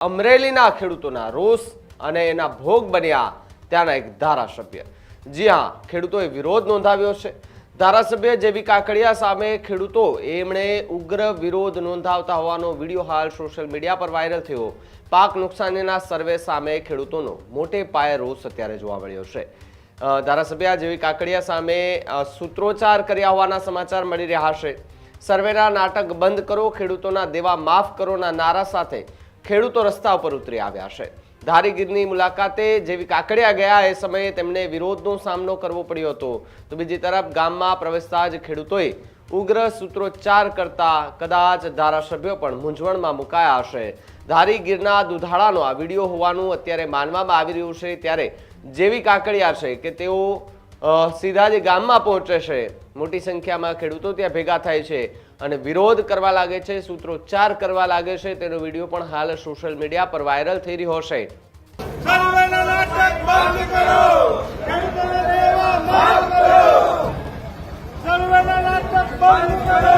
અમરેલીના ખેડૂતોના રોષ અને એના ભોગ બન્યા ત્યાંના એક ધારાસભ્ય. જી હા, ખેડૂતોએ વિરોધ નોંધાવ્યો છે. ધારાસભ્ય જેવી કાકડિયા સામે ખેડૂતો એમણે ઉગ્ર વિરોધ નોંધાવતા હોવાનો વીડિયો હાલ સોશિયલ મીડિયા પર વાયરલ થયો. પાક નુકસાનીના સર્વે સામે ખેડૂતોનો મોટે પાયે રોષ અત્યારે જોવા મળ્યો છે. ધારાસભ્ય જેવી કાકડિયા સામે સૂત્રોચ્ચાર કર્યા હોવાના સમાચાર મળી રહ્યા છે. સર્વેના નાટક બંધ કરો, ખેડૂતોના દેવા માફ કરોના નારા સાથે ખેડૂતો રસ્તા ઉપર ઉતરી આવ્યા છે. ધારીગીરની મુલાકાતે જેવી કાકડિયા ગયા એ સમયે તેમને વિરોધનો સામનો કરવો પડ્યો હતો. તો બીજી તરફ ગામમાં પ્રવેશતા જ ખેડૂતોએ ઉગ્ર સૂત્રોચ્ચાર કરતા કદાચ ધારાસભ્યો પણ મૂંઝવણમાં મુકાયા હશે. ધારીગીરના દુધાળાનો આ વીડિયો હોવાનું અત્યારે માનવામાં આવી રહ્યું છે. ત્યારે જેવી કાકડિયા છે કે તેઓ સીધા જ ગામમાં પહોંચે છે. મોટી સંખ્યામાં ખેડૂતો ત્યાં ભેગા થાય છે અને વિરોધ કરવા લાગે છે, સૂત્રોચ્ચાર કરવા લાગે છે. તેનો વીડિયો પણ હાલ સોશિયલ મીડિયા પર વાયરલ થઈ રહ્યો છે બંધ કરો.